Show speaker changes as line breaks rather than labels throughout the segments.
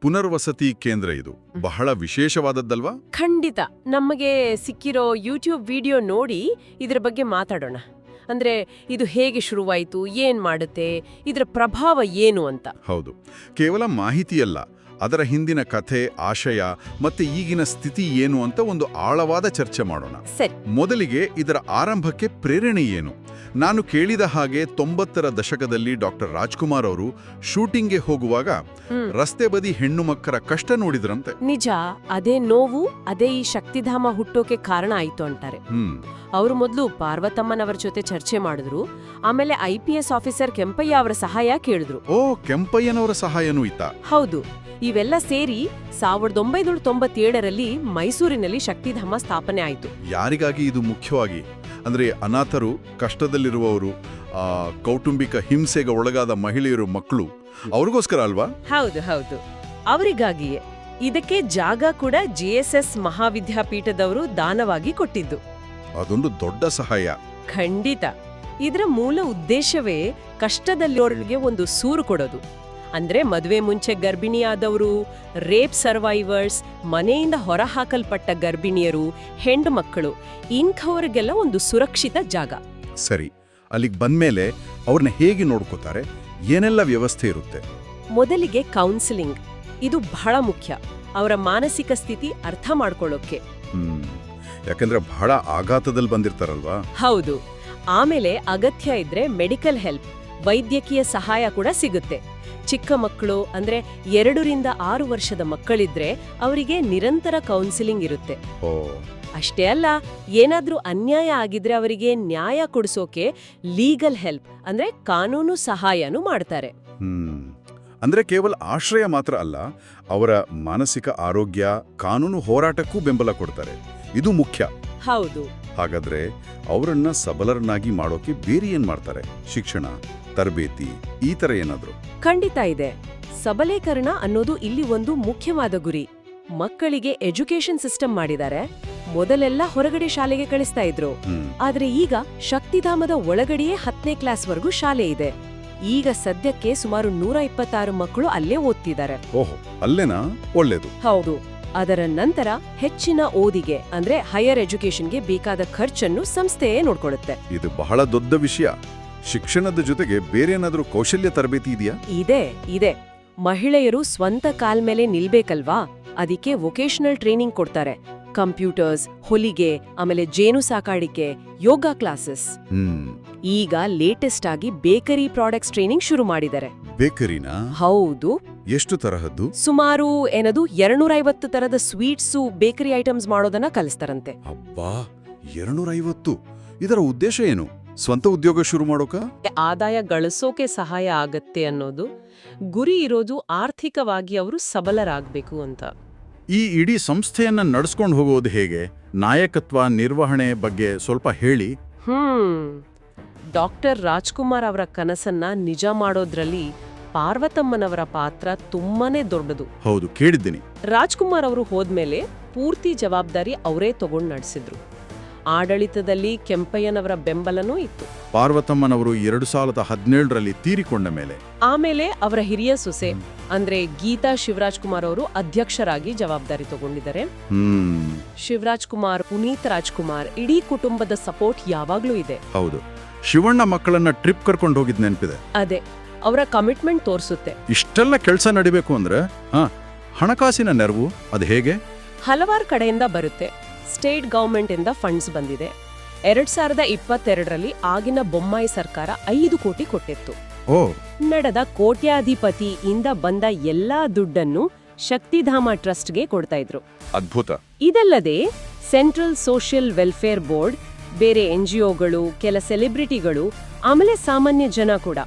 ಪುನರ್ವಸತಿ ಕೇಂದ್ರ ಇದು. ಬಹಳ ವಿಶೇಷವಾದದ್ದಲ್ವಾ?
ಖಂಡಿತ. ನಮಗೆ ಸಿಕ್ಕಿರೋ ಯೂಟ್ಯೂಬ್ ವಿಡಿಯೋ ನೋಡಿ ಇದರ ಬಗ್ಗೆ ಮಾತಾಡೋಣ. ಅಂದ್ರೆ ಇದು ಹೇಗೆ ಶುರುವಾಯಿತು ಏನ್ ಮಾಡುತ್ತೆ ಇದರ ಪ್ರಭಾವ ಏನು ಅಂತ.
ಹೌದು. ಕೇವಲ ಮಾಹಿತಿಯಲ್ಲ ಅದರ ಹಿಂದಿನ ಕಥೆ ಆಶಯ ಮತ್ತೆ ಈಗಿನ ಸ್ಥಿತಿ ಏನು ಅಂತ ಒಂದು ಆಳವಾದ ಚರ್ಚೆ ಮಾಡೋಣ.
ಸರಿ.
ಮೊದಲಿಗೆ ಇದರ ಆರಂಭಕ್ಕೆ ಪ್ರೇರಣೆ ಏನು? ನಾನು ಕೇಳಿದ ಹಾಗೆ ತೊಂಬತ್ತರ ದಶಕದಲ್ಲಿ ಡಾಕ್ಟರ್ ರಾಜ್ಕುಮಾರ್ ಅವರು ಶೂಟಿಂಗ್ಗೆ ಹೋಗುವಾಗ. ರಸ್ತೆ ಬದಿ ಹೆಣ್ಣು ಮಕ್ಕಳ ಕಷ್ಟ ನೋಡಿದ್ರಂತೆ.
ನಿಜ ಅದೇ ನೋವು ಅದೇ ಈ ಶಕ್ತಿಧಾಮ ಹುಟ್ಟೋಕೆ ಕಾರಣ ಆಯ್ತು ಅಂತಾರೆ. ಅವರು ಮೊದಲು ಪಾರ್ವತಮ್ಮನವರ ಜೊತೆ ಚರ್ಚೆ ಮಾಡಿದ್ರು ಆಮೇಲೆ I P S officer Kempaiah ಅವರ ಸಹಾಯ ಕೇಳಿದ್ರು.
ಓ ಕೆಂಪಯ್ಯನವರ ಸಹಾಯನೂ ಇತ್ತ?
ಹೌದು ಇವೆಲ್ಲ ಸೇರಿ ಸಾವಿರದ ಒಂಬೈನೂರ ತೊಂಬತ್ತೇಳರಲ್ಲಿ ಮೈಸೂರಿನಲ್ಲಿ ಶಕ್ತಿಧಾಮ ಸ್ಥಾಪನೆ ಆಯಿತು.
ಯಾರಿಗಾಗಿ ಇದು ಮುಖ್ಯವಾಗಿ? ಅಂದ್ರೆ ಅನಾಥರು ಕಷ್ಟದಲ್ಲಿರುವವರು ಆ ಕೌಟುಂಬಿಕ ಹಿಂಸೆಗೆ ಒಳಗಾದ ಮಹಿಳೆಯರು ಮಕ್ಕಳು ಅವ್ರಿಗೋಸ್ಕರ ಅಲ್ವಾ?
ಹೌದು ಹೌದು. ಅವರಿಗಾಗಿಯೇ. ಇದಕ್ಕೆ ಜಾಗ ಕೂಡ ಜೆಎಸ್ಎಸ್ ಮಹಾವಿದ್ಯಾಪೀಠದವರು ದಾನವಾಗಿ ಕೊಟ್ಟಿದ್ದು.
ಅದೊಂದು ದೊಡ್ಡ ಸಹಾಯ.
ಖಂಡಿತ. ಇದರ ಮೂಲ ಉದ್ದೇಶವೇ ಕಷ್ಟದಲ್ಲಿರೋರಿಗೆ ಒಂದು ಸೂರು ಕೊಡೋದು. ಅಂದ್ರೆ ಮದುವೆ ಮುಂಚೆ ಗರ್ಭಿಣಿಯಾದವರು ರೇಪ್ ಸರ್ವೈವರ್ಸ್ ಮನೆಯಿಂದ ಹೊರಹಾಕಲ್ಪಟ್ಟ ಗರ್ಭಿಣಿಯರು ಹೆಣ್ಣು ಮಕ್ಕಳು ಇಂಥವರಿಗೆಲ್ಲ ಒಂದು ಸುರಕ್ಷಿತ ಜಾಗ.
ಸರಿ ಅಲ್ಲಿಗೆ ಬಂದ್ಮೇಲೆ ಅವ್ರನ್ನ ಹೇಗೆ ನೋಡ್ಕೋತಾರೆ? ಏನೆಲ್ಲ ವ್ಯವಸ್ಥೆ ಇರುತ್ತೆ?
ಮೊದಲಿಗೆ ಕೌನ್ಸಿಲಿಂಗ್ ಇದು ಬಹಳ ಮುಖ್ಯ. ಅವರ ಮಾನಸಿಕ ಸ್ಥಿತಿ ಅರ್ಥ ಮಾಡ್ಕೊಳ್ಳೋಕೆ.
ಯಾಕಂದ್ರೆ ಬಹಳ ಆಘಾತದಲ್ಲಿ ಬಂದಿರ್ತಾರಲ್ವಾ?
ಹೌದು. ಆಮೇಲೆ ಅಗತ್ಯ ಇದ್ರೆ ಮೆಡಿಕಲ್ ಹೆಲ್ಪ್ ವೈದ್ಯಕೀಯ ಸಹಾಯ ಕೂಡ ಸಿಗುತ್ತೆ. ಚಿಕ್ಕ ಮಕ್ಕಳು ಅಂದ್ರೆ ಎರಡರಿಂದ ಆರು ವರ್ಷದ ಮಕ್ಕಳಿದ್ರೆ ಅವರಿಗೆ ನಿರಂತರ ಕೌನ್ಸಿಲಿಂಗ್ ಇರುತ್ತೆ. ಅಷ್ಟೇ ಅಲ್ಲ ಏನಾದ್ರೂ ಅನ್ಯಾಯ ಆಗಿದ್ರೆ ಅವರಿಗೆ ನ್ಯಾಯ ಕೊಡಿಸೋಕೆ ಲೀಗಲ್ ಹೆಲ್ಪ್ ಅಂದ್ರೆ ಕಾನೂನು ಸಹಾಯನೂ ಮಾಡ್ತಾರೆ.
ಅಂದ್ರೆ ಕೇವಲ ಆಶ್ರಯ ಮಾತ್ರ ಅಲ್ಲ ಅವರ ಮಾನಸಿಕ ಆರೋಗ್ಯ ಕಾನೂನು ಹೋರಾಟಕ್ಕೂ ಬೆಂಬಲ ಕೊಡ್ತಾರೆ. ಇದು ಮುಖ್ಯ.
ಹೌದು.
ಹಾಗಾದ್ರೆ ಅವರನ್ನ ಸಬಲರನ್ನಾಗಿ ಮಾಡೋಕೆ ಬೇರೆ ಏನ್ ಮಾಡ್ತಾರೆ? ಶಿಕ್ಷಣ ತರಬೇತಿ ಈ ತರ ಏನಾದ್ರು?
ಖಂಡಿತ ಇದೆ. ಸಬಲೀಕರಣ ಅನ್ನೋದು ಇಲ್ಲಿ ಒಂದು ಮುಖ್ಯವಾದ ಗುರಿ. ಮಕ್ಕಳಿಗೆ ಎಜುಕೇಶನ್ ಸಿಸ್ಟಮ್ ಮಾಡಿದ್ದಾರೆ. ಮೊದಲೆಲ್ಲ ಹೊರಗಡೆ ಶಾಲೆಗೆ ಕಳಿಸ್ತಾ ಇದ್ರು. ಆದ್ರೆ ಈಗ ಶಕ್ತಿಧಾಮದ ಒಳಗಡೆಯೇ ಹತ್ತನೇ ಕ್ಲಾಸ್ವರೆಗೂ ಶಾಲೆ ಇದೆ. ಈಗ ಸದ್ಯಕ್ಕೆ ಸುಮಾರು ನೂರ ಇಪ್ಪತ್ತಾರು ಮಕ್ಕಳು ಅಲ್ಲೇ ಓದ್ತಿದ್ದಾರೆ.
ಓಹೋ ಅಲ್ಲೇನಾ? ಒಳ್ಳೇದು.
ಹೌದು. ಅದರ ನಂತರ ಹೆಚ್ಚಿನ ಓದಿಗೆ ಅಂದ್ರೆ ಹೈಯರ್ ಎಜುಕೇಶನ್ಗೆ ಬೇಕಾದ ಖರ್ಚನ್ನು ಸಂಸ್ಥೆಯೇ ನೋಡ್ಕೊಳ್ಳುತ್ತೆ.
ಇದು ಬಹಳ ದೊಡ್ಡ ವಿಷಯ. ಶಿಕ್ಷಣದ ಜೊತೆಗೆ ಬೇರೆ ಏನಾದ್ರೂ ಕೌಶಲ್ಯ ತರಬೇತಿ ಇದೆಯಾ?
ಇದೆ ಇದೆ. ಮಹಿಳೆಯರು ಸ್ವಂತ ಕಾಲ್ ಮೇಲೆ ನಿಲ್ಬೇಕಲ್ವಾ? ಅದಕ್ಕೆ ವೊಕೇಶನಲ್ ಟ್ರೈನಿಂಗ್ ಕೊಡ್ತಾರೆ. ಕಂಪ್ಯೂಟರ್ಸ್ ಹೊಲಿಗೆ ಆಮೇಲೆ ಜೇನು ಸಾಕಾಣಿಕೆ ಯೋಗ ಕ್ಲಾಸಸ್ ಈಗ ಲೇಟೆಸ್ಟ್ ಆಗಿ ಬೇಕರಿ ಪ್ರಾಡಕ್ಟ್ಸ್ ಟ್ರೈನಿಂಗ್ ಶುರು ಮಾಡಿದ್ದಾರೆ.
ಬೇಕರಿನಾ
ಹೌದು.
ಎಷ್ಟು ತರಹದ್ದು?
ಸುಮಾರು ಏನದು ಎರಡ್ನೂರೈವತ್ತು ತರದ ಸ್ವೀಟ್ಸು ಬೇಕರಿ ಐಟಮ್ಸ್ ಮಾಡೋದನ್ನ ಕಲಿಸ್ತಾರಂತೆ.
ಅಬ್ಬಾ ಎರಡ್ನೂರೈವತ್ತು. ಇದರ ಉದ್ದೇಶ ಏನು? ಸ್ವಂತ ಉದ್ಯೋಗ ಶುರು ಮಾಡೋಕ?
ಆದಾಯ ಗಳಿಸೋಕೆ ಸಹಾಯ ಆಗತ್ತೆ ಅನ್ನೋದು. ಗುರಿ ಇರೋದು ಆರ್ಥಿಕವಾಗಿ ಅವರು ಸಬಲರಾಗಬೇಕು ಅಂತ.
ಈ ಇಡೀ ಸಂಸ್ಥೆಯನ್ನ ನಡೆಸ್ಕೊಂಡು ಹೋಗೋದು ಹೇಗೆ? ನಾಯಕತ್ವ ನಿರ್ವಹಣೆ ಬಗ್ಗೆ ಸ್ವಲ್ಪ ಹೇಳಿ.
ಹ್ಮ್. ಡಾಕ್ಟರ್ ರಾಜ್ಕುಮಾರ್ ಅವರ ಕನಸನ್ನ ನಿಜ ಮಾಡೋದ್ರಲ್ಲಿ ಪಾರ್ವತಮ್ಮನವರ ಪಾತ್ರ ತುಂಬಾನೇ ದೊಡ್ಡದು.
ಹೌದು ಕೇಳಿದ್ದೀನಿ.
ರಾಜ್ಕುಮಾರ್ ಅವರು ಹೋದ್ಮೇಲೆ ಪೂರ್ತಿ ಜವಾಬ್ದಾರಿ ಅವರೇ ತಗೊಂಡ್ ನಡೆಸಿದ್ರು. ಆಡಳಿತದಲ್ಲಿ ಕೆಂಪಯ್ಯನವರ ಬೆಂಬಲನೂ ಇತ್ತು.
ಪಾರ್ವತಮ್ಮನವರು ಎರಡು ಸಾವಿರದ ಹದಿನೇಳರಲ್ಲಿ ತೀರಿಕೊಂಡ ಮೇಲೆ.
ಆಮೇಲೆ ಅವರ ಹಿರಿಯ ಸೊಸೆ ಅಂದ್ರೆ ಗೀತಾ ಶಿವರಾಜ್ ಕುಮಾರ್ ಅವರು ಅಧ್ಯಕ್ಷರಾಗಿ ಜವಾಬ್ದಾರಿ ತಗೊಂಡಿದ್ದಾರೆ.
ಹ್ಮ್.
ಶಿವರಾಜ್ ಕುಮಾರ್ ಪುನೀತ್ ರಾಜ್ಕುಮಾರ್ ಇಡೀ ಕುಟುಂಬದ ಸಪೋರ್ಟ್ ಯಾವಾಗ್ಲೂ ಇದೆ.
ಹೌದು. ಶಿವಣ್ಣ ಮಕ್ಕಳನ್ನ ಟ್ರಿಪ್ ಕರ್ಕೊಂಡು ಹೋಗಿದ್ ನೆನಪಿದೆ.
ಅದೇ. ಅವರ ಕಮಿಟ್ಮೆಂಟ್ ತೋರಿಸುತ್ತೆ.
ಇಷ್ಟೆಲ್ಲ ಕೆಲಸ ನಡಿಬೇಕು ಅಂದ್ರೆ ಹಾ ಹಣಕಾಸಿನ ನೆರವು ಅದು ಹೇಗೆ?
ಹಲವಾರು ಕಡೆಯಿಂದ ಬರುತ್ತೆ. ಸ್ಟೇಟ್ ಗೌರ್ಮೆಂಟ್ ಇಂದ ಫಂಡ್ಸ್ ಬಂದಿದೆ. ಎರಡ್ ಸಾವಿರದ ಇಪ್ಪತ್ತೆರಡರಲ್ಲಿ ಆಗಿನ ಬೊಮ್ಮಾಯಿ ಸರ್ಕಾರ ಐದು ಕೋಟಿ ಕೊಟ್ಟಿತ್ತು.
ಓ.
ನಡೆದ ಕೋಟ್ಯಾಧಿಪತಿಯಿಂದ ಬಂದ ಎಲ್ಲಾ ದುಡ್ಡನ್ನು ಶಕ್ತಿಧಾಮ ಟ್ರಸ್ಟ್ಗೆ ಕೊಡ್ತಾ ಇದ್ರು.
ಅದ್ಭುತ.
ಇದಲ್ಲದೆ ಸೆಂಟ್ರಲ್ ಸೋಷಿಯಲ್ ವೆಲ್ಫೇರ್ ಬೋರ್ಡ್ ಬೇರೆ ಎನ್ಜಿಒಗಳು ಕೆಲ ಸೆಲೆಬ್ರಿಟಿಗಳು ಆಮೇಲೆ ಸಾಮಾನ್ಯ ಜನ ಕೂಡ.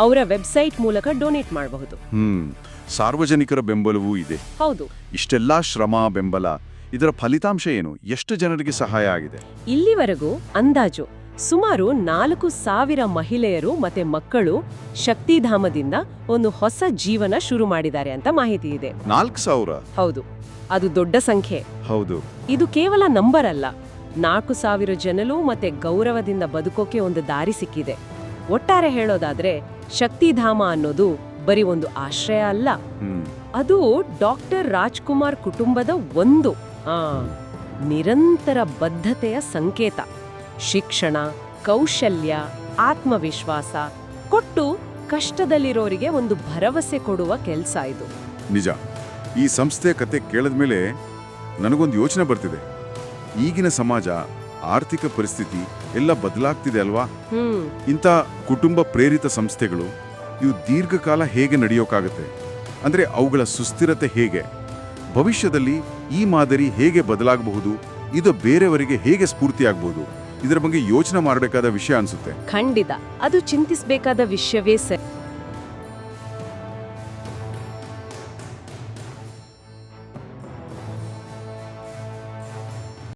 ಅವರ ವೆಬ್ಸೈಟ್ ಮೂಲಕ ಡೊನೇಟ್ ಮಾಡಬಹುದು.
ಹ್ಮ್ ಸಾರ್ವಜನಿಕರ ಬೆಂಬಲವೂ ಇದೆ.
ಹೌದು.
ಇಷ್ಟೆಲ್ಲಾ ಶ್ರಮ ಬೆಂಬಲ ಇದರ ಫಲಿತಾಂಶ ಏನು? ಎಷ್ಟು ಜನರಿಗೆ ಸಹಾಯ ಆಗಿದೆ?
ಇಲ್ಲಿವರೆಗೂ ಅಂದಾಜು ಸುಮಾರು ನಾಲ್ಕು ಸಾವಿರ ಮಹಿಳೆಯರು ಮತ್ತೆ ಮಕ್ಕಳು ಶಕ್ತಿಧಾಮದಿಂದ ಒಂದು ಹೊಸ ಜೀವನ ಶುರು ಮಾಡಿದ್ದಾರೆ ಅಂತ ಮಾಹಿತಿ ಇದೆ.
ನಾಲ್ಕು ಸಾವಿರ?
ಹೌದು. ಅದು ದೊಡ್ಡ ಸಂಖ್ಯೆ.
ಹೌದು.
ಇದು ಕೇವಲ ನಂಬರ್ ಅಲ್ಲ ನಾಲ್ಕು ಸಾವಿರ ಜನರು ಮತ್ತೆ ಗೌರವದಿಂದ ಬದುಕೋಕೆ ಒಂದು ದಾರಿ ಸಿಕ್ಕಿದೆ. ಒಟ್ಟಾರೆ ಹೇಳೋದಾದ್ರೆ ಶಕ್ತಿಧಾಮ ಅನ್ನೋದು ಬರೀ ಒಂದು ಆಶ್ರಯ ಅಲ್ಲ. ಅದು ಡಾಕ್ಟರ್ ರಾಜ್ಕುಮಾರ್ ಕುಟುಂಬದ ಒಂದು ಆ, ನಿರಂತರ ಬದ್ಧತೆಯ ಸಂಕೇತ. ಶಿಕ್ಷಣ ಕೌಶಲ್ಯ ಆತ್ಮವಿಶ್ವಾಸ ಕೊಟ್ಟು ಕಷ್ಟದಲ್ಲಿರೋರಿಗೆ ಒಂದು ಭರವಸೆ ಕೊಡುವ ಕೆಲಸ ಇದು.
ನಿಜ. ಈ ಸಂಸ್ಥೆಯ ಕತೆ ಕೇಳಿದ ಮೇಲೆ ನನಗೊಂದು ಯೋಚನೆ ಬರ್ತಿದೆ. ಈಗಿನ ಸಮಾಜ ಆರ್ಥಿಕ ಪರಿಸ್ಥಿತಿ ಎಲ್ಲ ಬದಲಾಗ್ತಿದೆ ಅಲ್ವಾ? ಇಂಥ ಕುಟುಂಬ ಪ್ರೇರಿತ ಸಂಸ್ಥೆಗಳು ಇವು ದೀರ್ಘಕಾಲ ಹೇಗೆ ನಡೆಯೋಕ್ಕಾಗತ್ತೆ ಅಂದ್ರೆ ಅವುಗಳ ಸುಸ್ಥಿರತೆ ಹೇಗೆ? ಭವಿಷ್ಯದಲ್ಲಿ ಈ ಮಾದರಿ ಹೇಗೆ ಬದಲಾಗಬಹುದು? ಇದು ಬೇರೆಯವರಿಗೆ ಹೇಗೆ ಸ್ಫೂರ್ತಿಯಾಗಬಹುದು ಇದರ ಬಗ್ಗೆ ಯೋಚನೆ ಮಾಡಬೇಕಾದ ವಿಷಯ ಅನ್ಸುತ್ತೆ.
ಖಂಡಿತ. ಅದು ಚಿಂತಿಸಬೇಕಾದ ವಿಷಯವೇ ಸರಿ.